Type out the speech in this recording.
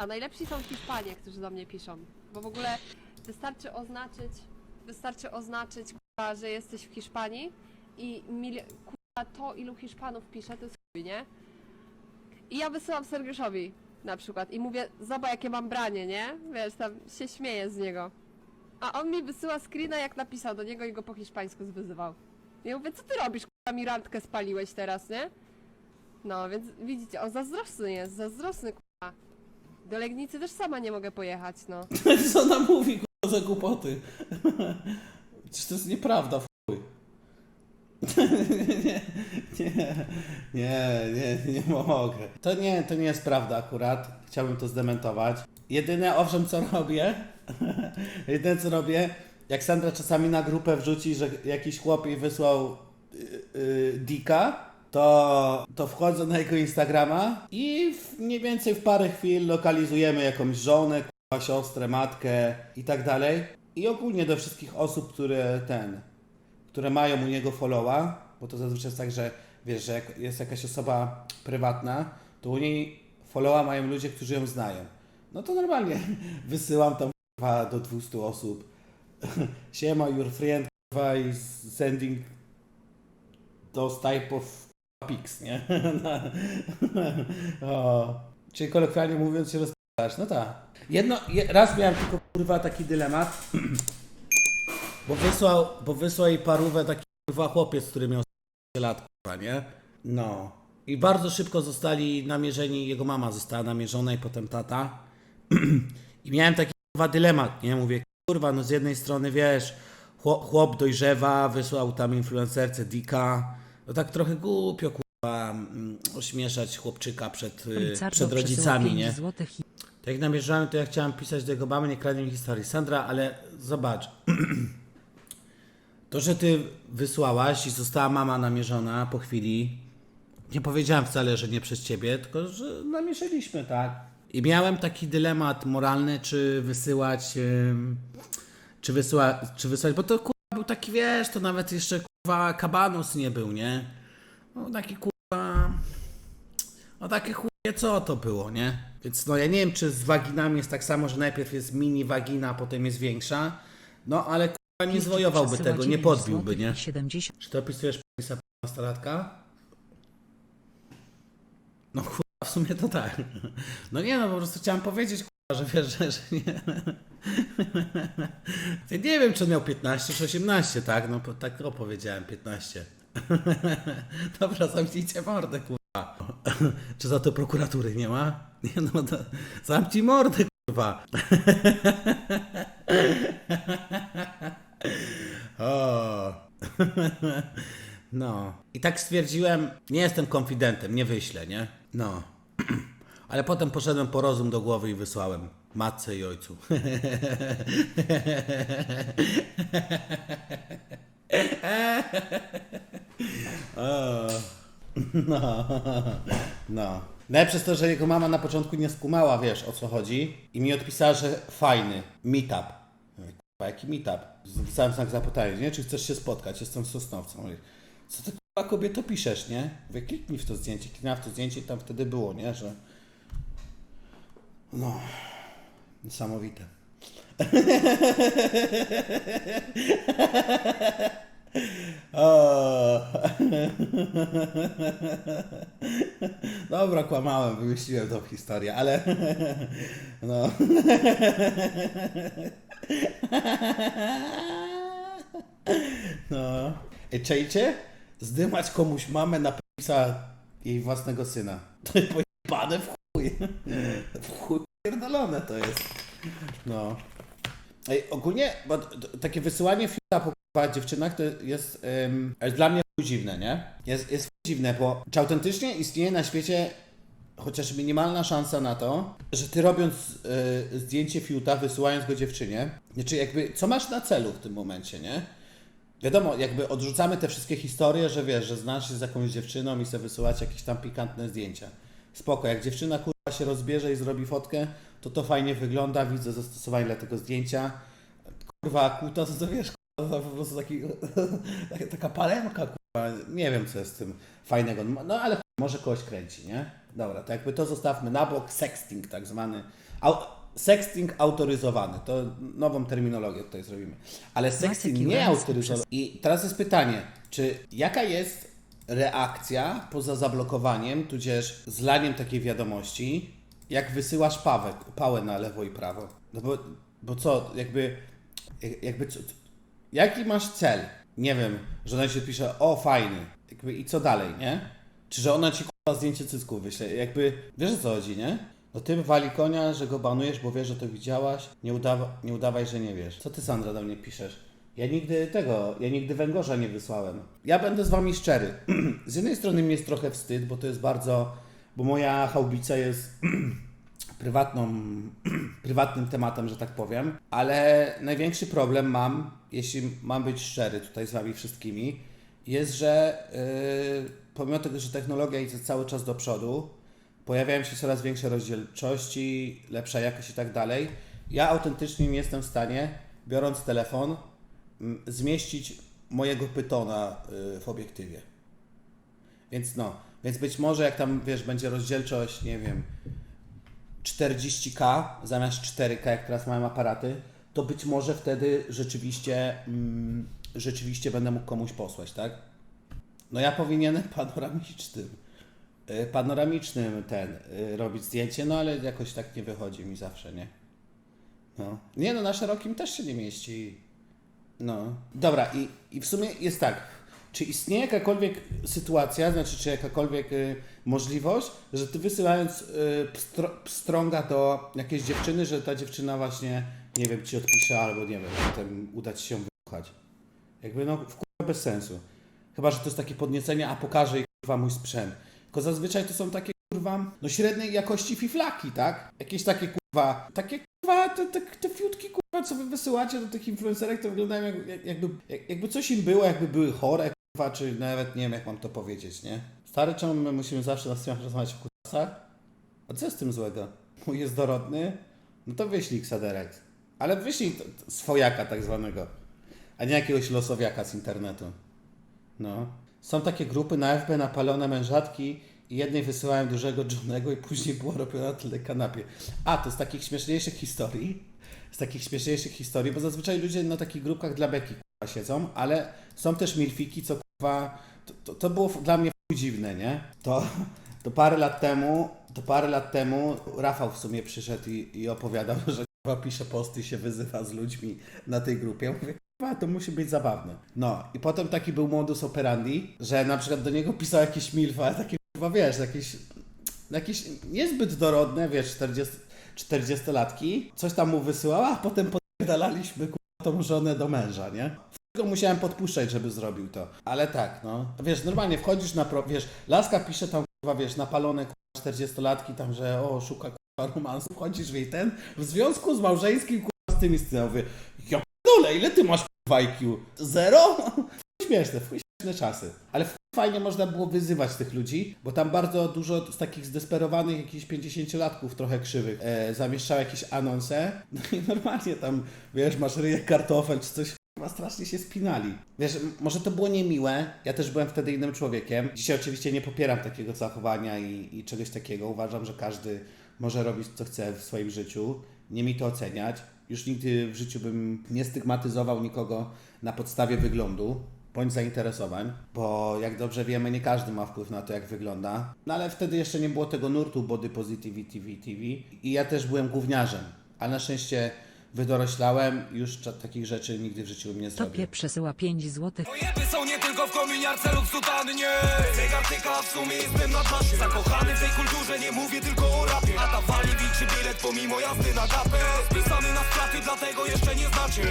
A najlepsi są Hiszpanie, którzy do mnie piszą. Bo w ogóle wystarczy oznaczyć, wystarczy oznaczyć, że jesteś w Hiszpanii i mili- to ilu Hiszpanów pisze, to jest chuj, nie? I ja wysyłam Sergiuszowi na przykład i mówię, zobacz jakie mam branie, nie? Wiesz, tam się śmieję z niego. A on mi wysyła screena, jak napisał do niego i go po hiszpańsku zwyzywał. Ja mówię, co ty robisz, kurwa, mi randkę spaliłeś teraz, nie? No, więc widzicie, on zazdrosny jest, zazdrosny, kurwa. Do Legnicy też sama nie mogę pojechać, no. Co ona mówi, kurwa, za głupoty? Przecież to jest nieprawda, w nie, nie, nie, nie, nie mogę. To nie, to nie jest prawda akurat. Chciałbym to zdementować. Jedyne, owszem, co robię, jedyne co robię, jak Sandra czasami na grupę wrzuci, że jakiś chłop jej wysłał yy, yy, dika, to, to wchodzę na jego Instagrama i w, mniej więcej w parę chwil lokalizujemy jakąś żonę, siostrę, matkę i tak dalej. I ogólnie do wszystkich osób, które ten, które mają u niego followa, bo to zazwyczaj jest tak, że wiesz, że jak jest jakaś osoba prywatna, to u niej followa mają ludzie, którzy ją znają. No to normalnie wysyłam tam k***a, do 200 osób. Siema, your friend k***a, is sending those type of pics, nie? o. Czyli kolokwialnie mówiąc się rozpadasz. No tak. Jedno, je, raz miałem tylko kurwa taki dylemat, bo wysłał, bo wysłał jej parówę taki kurwa chłopiec, który miał 16 lat, kurwa, nie? No. I bardzo szybko zostali namierzeni, jego mama została namierzona i potem tata. I miałem taki kurwa dylemat, nie? Mówię, kurwa, no z jednej strony wiesz, chłop dojrzewa, wysłał tam influencerce Dika. No tak trochę głupio, kurwa, mm, ośmieszać chłopczyka przed, y, Ricardo przed przesyła rodzicami, 5 nie? Złotych i Tak jak namierzałem, to ja chciałem pisać do jego mamy, nie kradnie mi historii. Sandra, ale zobacz. To, że ty wysłałaś i została mama namierzona po chwili, nie powiedziałem wcale, że nie przez ciebie, tylko że namierzyliśmy, tak. I miałem taki dylemat moralny, czy wysyłać, ym, czy, wysyła, czy wysłać, bo to kurwa był taki, wiesz, to nawet jeszcze kurwa kabanus nie był, nie? No taki kurwa, no takie chuje co to było, nie? Więc no ja nie wiem, czy z waginami jest tak samo, że najpierw jest mini wagina, a potem jest większa. No ale kurwa nie zwojowałby tego, nie 9 podbiłby, nie? i 70 Czy to opisujesz penisa nastolatka? No kurwa, w sumie to tak. No nie no, po prostu chciałem powiedzieć kurwa, że wiesz, że, że nie. Ja nie wiem, czy on miał 15 czy 18, tak? No tak opowiedziałem 15. Dobra, zamknijcie mordę, kurwa. Czy za to prokuratury nie ma? Nie no, to, zamknij mordę, kurwa. O. No. I tak stwierdziłem, nie jestem konfidentem, nie wyślę, nie? No. Ale potem poszedłem po rozum do głowy i wysłałem matce i ojcu. No. No. Najlepsze jest to, że jego mama na początku nie skumała, wiesz, o co chodzi. I mi odpisała, że fajny, meetup. Kurwa, jaki meetup? Zapisałem znak zapytania, nie? Czy chcesz się spotkać? Jestem. Mówię, co ty kurwa kobieto piszesz, nie? Mówię, kliknij w to zdjęcie. Kliknęła w to zdjęcie i tam wtedy było, nie? Że... No. Niesamowite. O. Dobra, kłamałem, wymyśliłem tą historię, ale no. No. Ej, czajcie? Zdymać komuś mamę na pisa jej własnego syna. To jest pojebane w chuj. Chuj pierdolone to jest. No. Ej, ogólnie, bo takie wysyłanie fiuta po k***a dziewczynach to jest, ym, jest dla mnie dziwne, nie? Jest, jest dziwne, bo czy autentycznie istnieje na świecie chociaż minimalna szansa na to, że ty robiąc y, zdjęcie fiuta, wysyłając go dziewczynie, znaczy jakby, co masz na celu w tym momencie, nie? Wiadomo, jakby odrzucamy te wszystkie historie, że wiesz, że znasz się z jakąś dziewczyną i sobie wysyłać jakieś tam pikantne zdjęcia. Spoko, jak dziewczyna kurwa się rozbierze i zrobi fotkę, to to fajnie wygląda, widzę zastosowanie dla tego zdjęcia. Kurwa, kuta, to, to wiesz, kurwa, to po prostu taki, taka- palemka, kurwa, nie wiem co jest z tym fajnego, no ale chuj, może kogoś kręci, nie? Dobra, to jakby to zostawmy na bok. Sexting tak zwany. Sexting autoryzowany. To nową terminologię tutaj zrobimy. Ale sexting nie autoryzowany. I teraz jest pytanie, czy jaka jest reakcja poza zablokowaniem, tudzież zlaniem takiej wiadomości, jak wysyłasz pawę, pałę na lewo i prawo? No bo, bo co, jakby, jak- jakby co, jaki masz cel? Nie wiem, że ona się pisze, o fajny, jakby i co dalej, nie? Czy że ona ci k***a zdjęcie cycków wyśle, jakby, wiesz o co chodzi, nie? No ty wali konia, że go banujesz, bo wiesz, że to widziałaś, nie, udawa, nie udawaj, że nie wiesz. Co ty Sandra do mnie piszesz? Ja nigdy tego, ja nigdy węgorza nie wysłałem. Ja będę z wami szczery. z jednej strony mi jest trochę wstyd, bo to jest bardzo, bo moja chałbica jest prywatną, prywatnym tematem, że tak powiem, ale największy problem mam, jeśli mam być szczery tutaj z Wami wszystkimi, jest, że yy, pomimo tego, że technologia idzie cały czas do przodu, pojawiają się coraz większe rozdzielczości, lepsza jakość i tak dalej, ja autentycznie nie jestem w stanie, biorąc telefon, zmieścić mojego pytona yy, w obiektywie. Więc no, więc być może jak tam, wiesz, będzie rozdzielczość, nie wiem, 40K zamiast 4K, jak teraz mają aparaty, to być może wtedy rzeczywiście, mm, rzeczywiście będę mógł komuś posłać, tak? No ja powinienem panoramicznym, y, panoramicznym ten, y, robić zdjęcie, no ale jakoś tak nie wychodzi mi zawsze, nie? No. Nie no, na szerokim też się nie mieści. No. Dobra, i, i w sumie jest tak. Czy istnieje jakakolwiek sytuacja, znaczy czy jakakolwiek y, możliwość, że ty wysyłając y, pstrąga do jakiejś dziewczyny, że ta dziewczyna właśnie, nie wiem, ci odpisze albo nie wiem, potem uda ci się wyruchać. Jakby no w kurwa bez sensu. Chyba, że to jest takie podniecenie, a pokażę jej kurwa mój sprzęt. Tylko zazwyczaj to są takie kurwa, no średniej jakości fiflaki, tak? Jakieś takie kurwa, takie kurwa, te, te, te fiutki kurwa, co wy wysyłacie do tych influencerek, to wyglądają jak, jak, jakby, jak, jakby coś im było, jakby były chore, kurwa, czy nawet nie wiem, jak mam to powiedzieć, nie? Stary, czemu my musimy zawsze na streamach rozmawiać o kurwasach? A co jest z tym złego? Mój jest dorodny? No to wyślij Xaderex. Ale wyślij t- t- swojaka tak zwanego, a nie jakiegoś losowiaka z internetu. No. Są takie grupy na FB napalone mężatki jednej wysyłałem dużego Johnego i później było robione na tyle kanapie. A, to z takich śmieszniejszych historii, z takich śmieszniejszych historii, bo zazwyczaj ludzie na takich grupkach dla beki kurwa, siedzą, ale są też milfiki, co kurwa, to, to, to było dla mnie dziwne, nie? To, to parę lat temu, to parę lat temu Rafał w sumie przyszedł i, i opowiadał, że kurwa pisze posty i się wyzywa z ludźmi na tej grupie. Ja mówię, Kurwa, to musi być zabawne. No i potem taki był modus operandi, że na przykład do niego pisał jakiś milf, ale takie chyba wiesz, jakieś, jakieś niezbyt dorodne, wiesz, 40, 40-latki, coś tam mu wysyłała, a potem podalaliśmy tą żonę do męża, nie? Tylko musiałem podpuszczać, żeby zrobił to. Ale tak, no. Wiesz, normalnie wchodzisz na pro, wiesz, laska pisze tam, kurwa, wiesz, napalone kurwa 40-latki tam, że o, szuka kurwa romansu, wchodzisz w jej ten, w związku z małżeńskim kurwa z tymi mówię, ja dole, ile ty masz kurwa IQ? Zero? Śmieszne, fuj, czasy. Ale fajnie można było wyzywać tych ludzi, bo tam bardzo dużo z takich zdesperowanych jakichś 50-latków trochę krzywych e, zamieszczało jakieś anonse. No i normalnie tam, wiesz, masz ryjek kartofel czy coś, chyba strasznie się spinali. Wiesz, może to było niemiłe, ja też byłem wtedy innym człowiekiem. Dzisiaj oczywiście nie popieram takiego zachowania i, i czegoś takiego. Uważam, że każdy może robić co chce w swoim życiu. Nie mi to oceniać. Już nigdy w życiu bym nie stygmatyzował nikogo na podstawie wyglądu bądź zainteresowań, bo jak dobrze wiemy, nie każdy ma wpływ na to, jak wygląda. No ale wtedy jeszcze nie było tego nurtu body positivity TV, TV i ja też byłem gówniarzem, ale na szczęście wydoroślałem, już takich rzeczy nigdy w życiu bym nie zrobił. Topie przesyła 5 złotych. Pojeby są nie tylko w kominiarce lub sutannie Zegar tyka, w sumie jestem na czasie Zakochany w tej kulturze, nie mówię tylko o rapie A ta bilet pomimo jazdy na gapę Spisany na straty, dlatego jeszcze nie znacie